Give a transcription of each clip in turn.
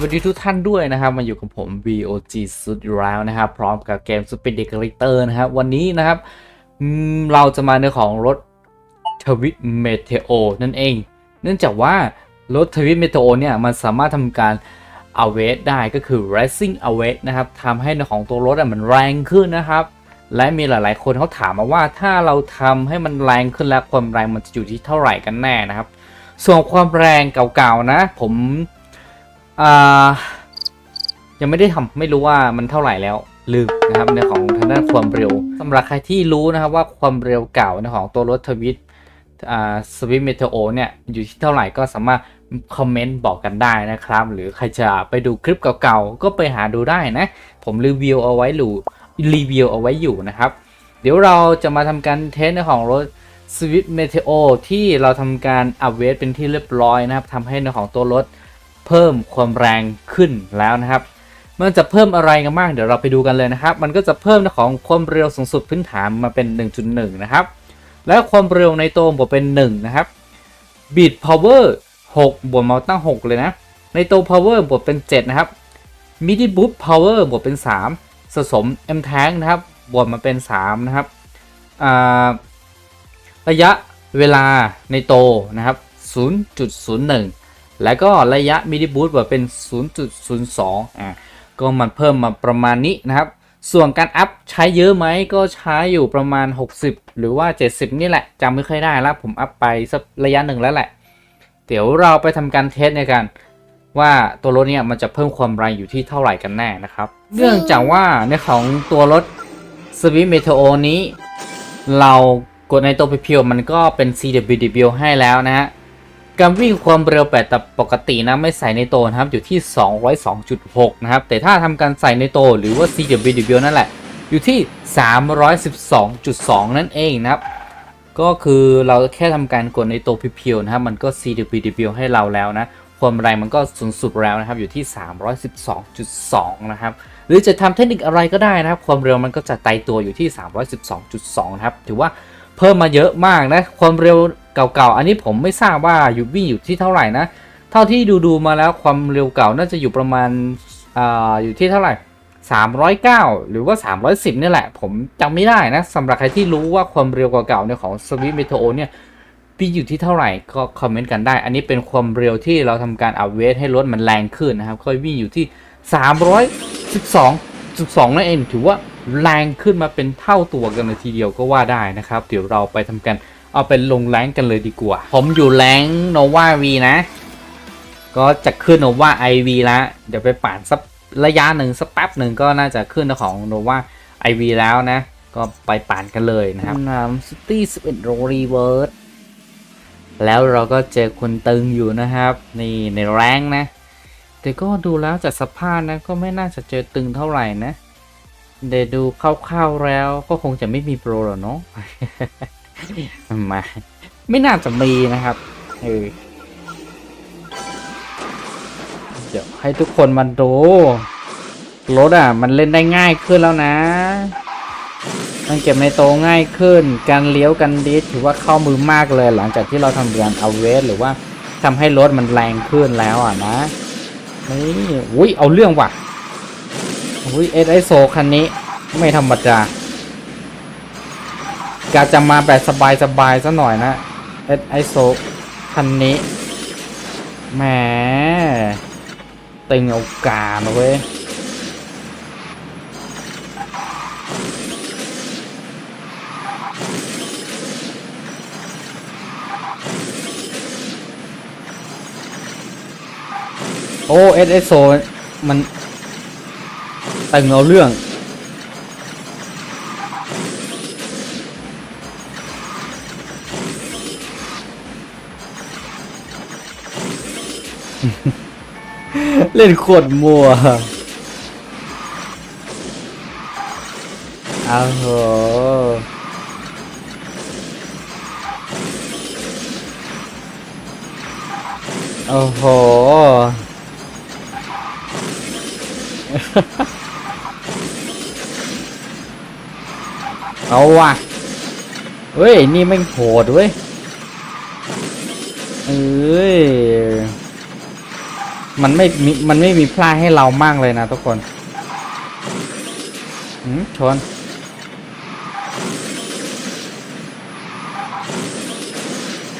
วัสดีทุกท่านด้วยนะครับ มาอยู่กับผม VOG สุดอยู่แล้วนะครับ พร้อมกับเกม Super d e c o r a t o r นะครับ วันนี้นะครับ เราจะมาในของรถทวิตเมเทโอนั่นเอง เนื่องจากว่ารถทวิตเมเทโอเนี่ย มันสามารถทำการ a w a i t ได้ก็คือ Racing a w a i t นะครับทำให้ในของตัวรถอะมันแรงขึ้นนะครับ และมีหลายๆ คนเขาถามมาว่าถ้าเราทำให้มันแรงขึ้นแล้วความแรงมันจะอยู่ที่เท่าไหร่กันแน่นะครับ ส่วนความแรงเก่าๆนะ ผม อ่ายังไม่ได้ทำไม่รู้ว่ามันเท่าไหร่แล้วลืมนะครับในของทางด้านความเร็วสำหรับใครที่รู้นะครับว่าความเร็วเก่าในของตัวรถทวิตสวิตเมเทโอเนี่ยอยู่ที่เท่าไหร่ก็สามารถคอมเมนต์บอกกันได้นะครับ หรือใครจะไปดูคลิปเก่าๆ ก็ไปหาดูได้นะ ผมรีวิวเอาไว้หรือรีวิวเอาไว้อยู่นะครับ เดี๋ยวเราจะมาทำการเทสในของรถ Swift Meteor ที่เราทำการอัปเวทเป็นที่เรียบร้อยนะครับทำให้ในของตัวรถ เพิ่มความแรงขึ้นแล้วนะครับ มันจะเพิ่มอะไรกันบ้างเดี๋ยวเราไปดูกันเลยนะครับ มันก็จะเพิ่มของความเร็วสูงสุดพื้นฐานมาเป็น 1.1 นะครับ และความเร็วในตัวบวกเป็น 1 นะครับ Beat Power 6บวกมาตั้ง 6 เลยนะ ในตัว Power บวกเป็น 7 นะครับ Midi Boost Power บวกเป็น 3 สะสม M Tank นะครับ บวกมาเป็น 3 นะครับอ่าระยะเวลาในโตนะครับ 0.01 แล้วก็ระยะมิดิบูตว่าเป็น 0.02 อ่าก็มันเพิ่มมาประมาณนี้นะครับ ส่วนการอัพใช้เยอะไหมก็ใช้อยู่ประมาณ 60 หรือว่า 70 นี่แหละจำไม่ค่อยได้แล้ว ผมอัพไปสักระยะหนึ่งแล้วแหละ เดี๋ยวเราไปทำการเทสในการว่าตัวรถเนี่ยมันจะเพิ่มความแรงอยู่ที่เท่าไหร่กันแน่นะครับ เนื่องจากว่าในของตัวรถ s w i f t Meteor นี้ เรากดในตัวเพียวมันก็เป็น CWDB ให้แล้วนะฮะ การวิ่งความเร็วแบบปกตินะไม่ใส่ในโตนะครับอยู่ที่ 202.6 นะครับ แต่ถ้าทำการใส่ในโตหรือว่า CWDB นั่นแหละ อยู่ที่ 312.2 นั่นเองนะครับ ก็คือเราแค่ทำการกดในโตเพียวๆนะครับ มันก็ CWDB ให้เราแล้วนะ ความแรงมันก็สูงสุดแล้วนะครับ อยู่ที่ 312.2 นะครับ หรือจะทำเทคนิคอะไรก็ได้นะครับ ความเร็วมันก็จะไตตัวอยู่ที่ 312.2 นะครับ ถือว่าเพิ่มมาเยอะมากนะ ความเร็ว เก่าๆ อันนี้ผมไม่ทราบว่าอยู่วิ่งอยู่ที่เท่าไหร่นะ เท่าที่ดูๆมาแล้วความเร็วเก่าน่าจะอยู่ประมาณอ่าอยู่ที่เท่าไหร่ 309 หรือว่า 310นี่แหละ ผมจำไม่ได้นะสำหรับใครที่รู้ว่าความเร็วเก่าๆเนี่ยของ Swift Meteor เนี่ยวิ่งอยู่ที่เท่าไหร่ก็คอมเมนต์กันได้ อันนี้เป็นความเร็วที่เราทำการอัพเวทให้รถมันแรงขึ้นนะครับค่อยวิ่งอยู่ที่ 312.2นั่นเองถือว่าแรงขึ้นมาเป็นเท่าตัวกันเลยทีเดียวก็ว่าได้นะครับ เดี๋ยวเราไปทำกัน เอาเป็นลงแรงกันเลยดีกว่า ผมอยู่แรงโนวาวีนะ ก็จะขึ้นโนวาไอวีแล้วเดี๋ยวไปปั่นสักระยะหนึ่งสักแป๊บหนึ่งก็น่าจะขึ้นของโนวาไอวีแล้วนะ ก็ไปปั่นกันเลยนะครับนามซิตี้สเปนโรรีเวิร์ดแล้วเราก็เจอคนตึงอยู่นะครับ นี่ในแรงนะ แต่ก็ดูแล้วจากสภาพนะก็ไม่น่าจะเจอตึงเท่าไหร่นะเดี๋ยวดูคร่าวๆแล้วก็คงจะไม่มีโปรหรอกเนาะ มา ไม่น่าจะมีนะครับเออเดี๋ยวให้ทุกคนมาดูรถอะ มันเล่นได้ง่ายขึ้นแล้วนะ มันเก็บในโตง่ายขึ้น การเลี้ยวกันดิสถือว่าเข้ามือมากเลย หลังจากที่เราทำการเอาเวสหรือว่าทำให้รถมันแรงขึ้นแล้วอะนะนี่อุ้ยเอาเรื่องว่ะอุ้ยเอสไอโซคันนี้ ไม่ธรรมดา กาจะมาแบบสบายๆซะหน่อยนะเอสไอโซคันนี้แหมตึงเอาการเว้ยโอ้เอสไอโซมันตึงเอาเรื่อง เล่นโคตรมัวอ้าวโหโอ้โห เอาว่ะ เฮ้ย นี่แม่โหดเว้ย เอ้ย มันไม่มีมันไม่มีพลาดให้เรามากเลยนะทุกคนหืมชน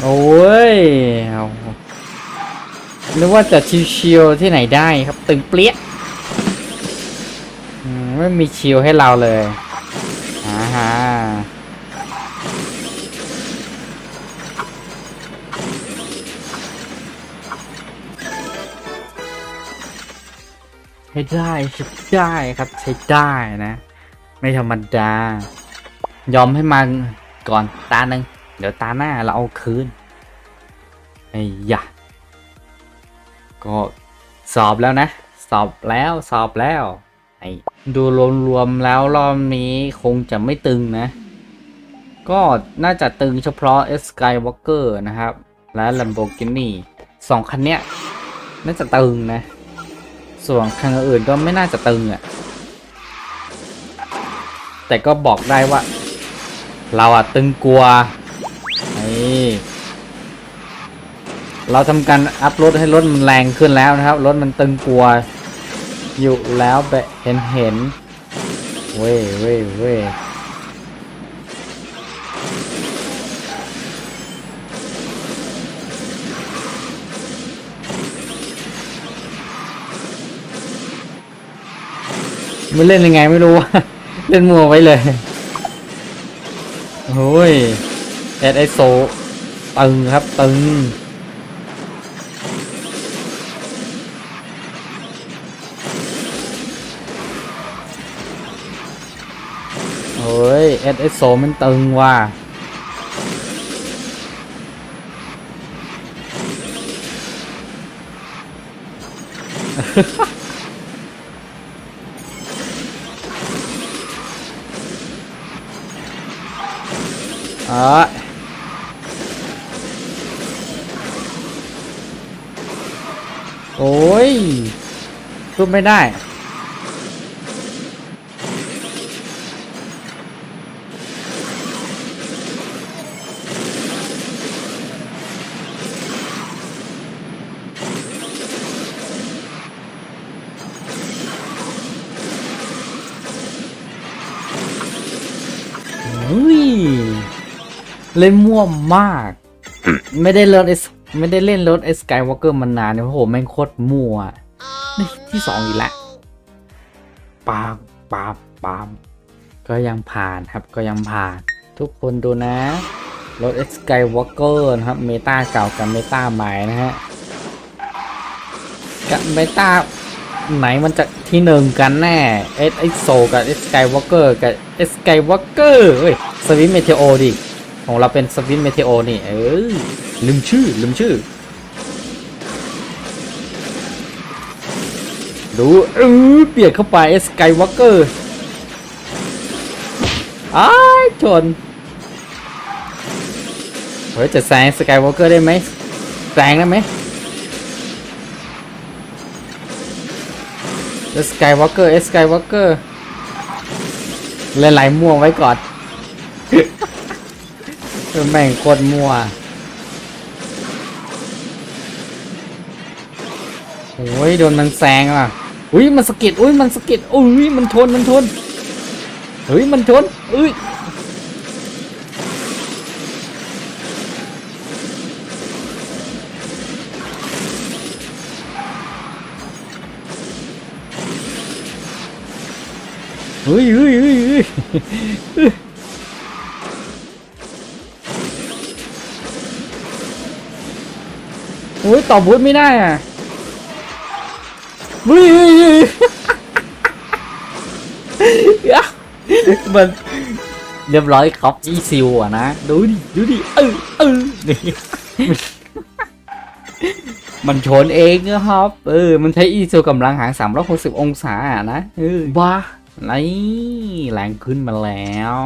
โอ้ยเอานึกว่าจะชิวๆที่ไหนได้ครับ ตึงเปรี้ยไม่มีชิวให้เราเลยอ่าฮะ ใช้ได้ใช้ได้ครับใช้ได้นะ ไม่ธรรมดายอมให้มันก่อนตาหนึ่งเดี๋ยวตาหน้าเราเอาคืนไอ้ยะก็สอบแล้วนะ สอบแล้วสอบแล้วไอ้ดูรวมๆแล้วรอบนี้คงจะไม่ตึงนะ ก็น่าจะตึงเฉพาะ Skywalker นะครับ และ Lamborghini สองคันเนี้ยน่าจะตึงนะ ส่วนคันอื่นก็ไม่น่าจะตึงอะ่ะ แต่ก็บอกได้ว่า เราอะตึงกลัวนี่เราทำการอัพรถให้รถมันแรงขึ้นแล้วนะครับ รถมันตึงกลัว อยู่แล้วแบบเห็นเห็นเว้ยเว้ยเว้ย ไม่เล่นยังไงไม่รู้เล่นมัวไว้เลยโอ้ยเอสไอโซตึงครับตึงโอ้ยเอสไอโซมันตึงว่ะ อ๋อโอ้ยซุบไม่ได้ เล่นมั่วมาก ไม่ได้เล่น S ไม่ได้เล่นรถ S Skywalker มานานเนี่ยโอ้โหแม่งโคตรมั่วนี่ที่สองอีกแล้วปามปามปามก็ยังผ่านครับก็ยังผ่าน ทุกคนดูนะรถ S Skywalker นะครับ เมตาเก่ากับเมตาใหม่นะฮะกับเมตาไหนมันจะที่หนึ่งกันแน่ S ไอโซกับ S Skywalker กับ S Skywalker เฮ้ยสวิมเมเทโอดิ ของเราเป็นสวิมเมเทโอนี่ เออลืมชื่อ ลืมชื่อ ดูเออเปลี่ยนเข้าไป S Skywalker อ้ายชนเฮ้ยจะแซง Skywalker ได้ไหมแซงได้ไหม S Skywalker S Skywalker เล่นไหลายม่วงไว้ก่อน แม่งโคตรมั่วโอ้ยโดนมันแซงอะอุ้ยมันสะกิดอุ้ยมันสะกิดอุ้ยมันทนมันทนเฮ้ยมันทนอุ้ยเฮ้ยเฮ้ยเฮ้ย โอ้ยตอบบูธไม่ได้อะเฮ้ยเฮ้ยเฮ้ยมันเรียบร้อยครับอีซิวอะนะ ดูดิ ดูดิ เออเออนี่มันชนเองนะครับ เออ มันใช้อีซิวกำลังหาง360องศาอะนะเออว้านี่แรงขึ้นมาแล้ว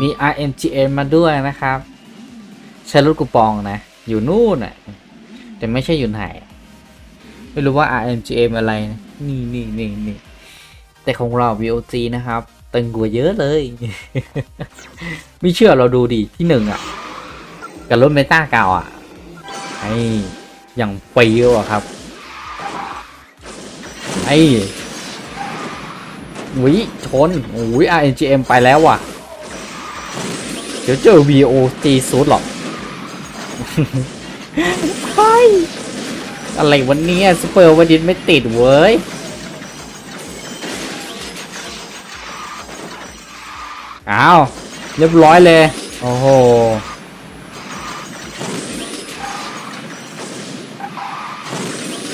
มี RMGM มาด้วยนะครับ ใช้รถกูปองนะ อยู่นู่นอะ แต่ไม่ใช่อยู่ไหนไม่รู้ว่า RMGM อะไรนะนี่นี่นี่นี่แต่ของเรา VOG นะครับตึงกว่าเยอะเลย ไม่เชื่อเราดูดิที่หนึ่งอะ กับรถเมตาเก่าอะไอ้อย่างเฟี้ยวอะครับ ไอ้วิชนโอ้ย RNGM ไปแล้วว่ะ เดี๋ยวเจอ VOG ซูดหรอก อะไรวันนี้สเปอร์วันดินไม่ติดเว้ยอ้าวเรียบร้อยเลย โอ้โห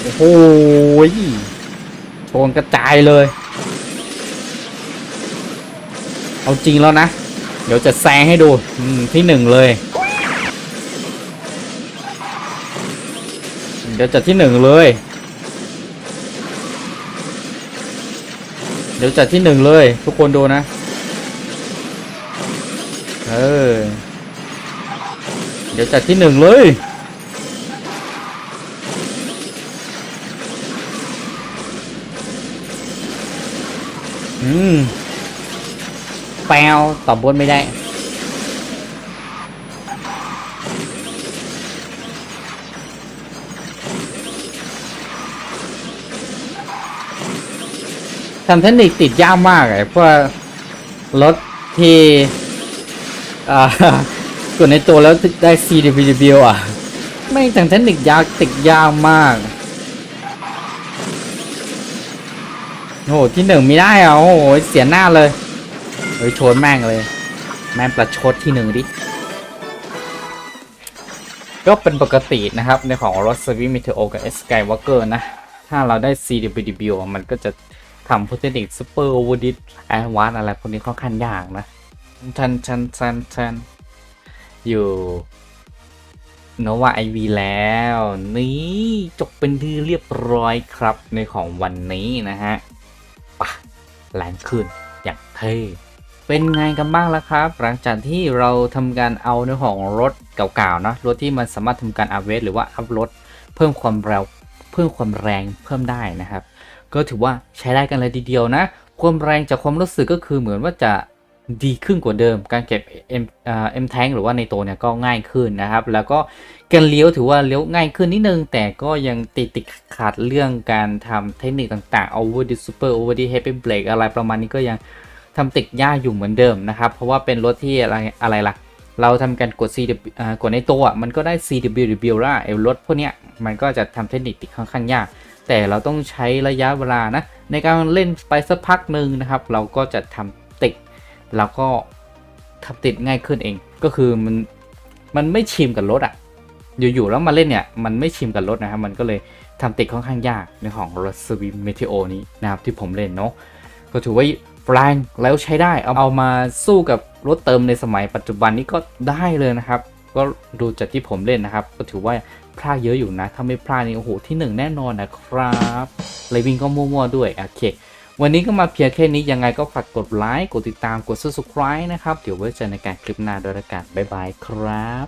โอ้โหโชนกระจายเลย เอาจริงแล้วนะ เดี๋ยวจะแซงให้ดูที่หนึ่งเลย ดี๋ยวจัดที่หนึ่งเลย เดี๋ยวจัดที่หนึ่งเลย ทุกคนดูนะ เออ เดี๋ยวจัดที่หนึ่งเลย อืมแปลวตอบบนไม่ได้ ทำเทคนิคติดยากมากเลยเพราะว่ารถที่อ่ากดในตัวแล้วได้ CWW อะ ไม่ทำเทคนิคยากติดยากมากโหที่หนึ่งไม่ได้อะโอ้โหเสียหน้าเลยเฮ้ยชนแม่งเลย แม่งประชดที่หนึ่งดิก็เป็นปกตินะครับในของรถ s w i f t Meteor กับ S Skywalker นะ ถ้าเราได้ CWW มันก็จะ ทำพุทธนิกซูเปอร์โอเวอร์ดิสแอดวานอะไรพวกนี้ค่อนข้างยากนะชันชันชันชันอยู่โนวาไอวีแล้ว นี่จบเป็นที่เรียบร้อยครับในของวันนี้นะฮะปะแรงขึ้นอย่างเท่เป็นไงกันบ้างล้วครับ หลังจากที่เราทำการเอาเนื้อของรถเก่าๆนะรถที่มันสามารถทำการอัพเวทหรือว่าอัพรถเพิ่มความเร็วเพิ่มความแรงเพิ่มได้นะครับ ก็ถือว่าใช้ได้กันเลยทีเดียวนะ ความแรงจากความรู้สึกก็คือเหมือนว่าจะดีขึ้นกว่าเดิม การเก็บ M อ่า M tank หรือว่าในโตเนี่ยก็ง่ายขึ้นนะครับ แล้วก็การเลี้ยวถือว่าเลี้ยวง่ายขึ้นนิดนึง แต่ก็ยังติดติดขาดเรื่องการทำเทคนิคต่างๆ over the super over the heavy brake อะไรประมาณนี้ก็ยังทำติดยากอยู่เหมือนเดิมนะครับ เพราะว่าเป็นรถที่อะไรอะไรล่ะ เราทำการกด CW กดในตัวอะมันก็ได้ CWW ละไอ้รถพวกเนี้ยมันก็จะทำเทคนิคติดค่อนข้างยาก แต่เราต้องใช้ระยะเวลานะในการเล่นไปสักพักหนึ่งนะครับ เราก็จะทำติดแล้วก็ทำติดง่ายขึ้นเอง ก็คือมันมันไม่ชิมกับรถอะอยู่ๆแล้วมาเล่นเนี่ยมันไม่ชิมกับรถนะครับมันก็เลยทำติดค่อนข้างยากในของรถสวิมเมทิโอนี้นะครับที่ผมเล่นเนาะก็ถือว่าแรงแล้วใช้ได้เอาเอามาสู้กับรถเติมในสมัยปัจจุบันนี้ก็ได้เลยนะครับ ก็ดูจากที่ผมเล่นนะครับ ก็ถือว่า พลาดเยอะอยู่นะ ถ้าไม่พลาดนี่โอ้โหที่หนึ่งแน่นอนนะครับเลยวิ่งก็มั่วๆด้วยโอเค วันนี้ก็มาเพียงแค่นี้ยังไงก็ฝากกดไลค์กดติดตามกด subscribe นะครับ เดี๋ยวไว้เจอในการคลิปหน้าด้วยละกันบ๊ายบายครับ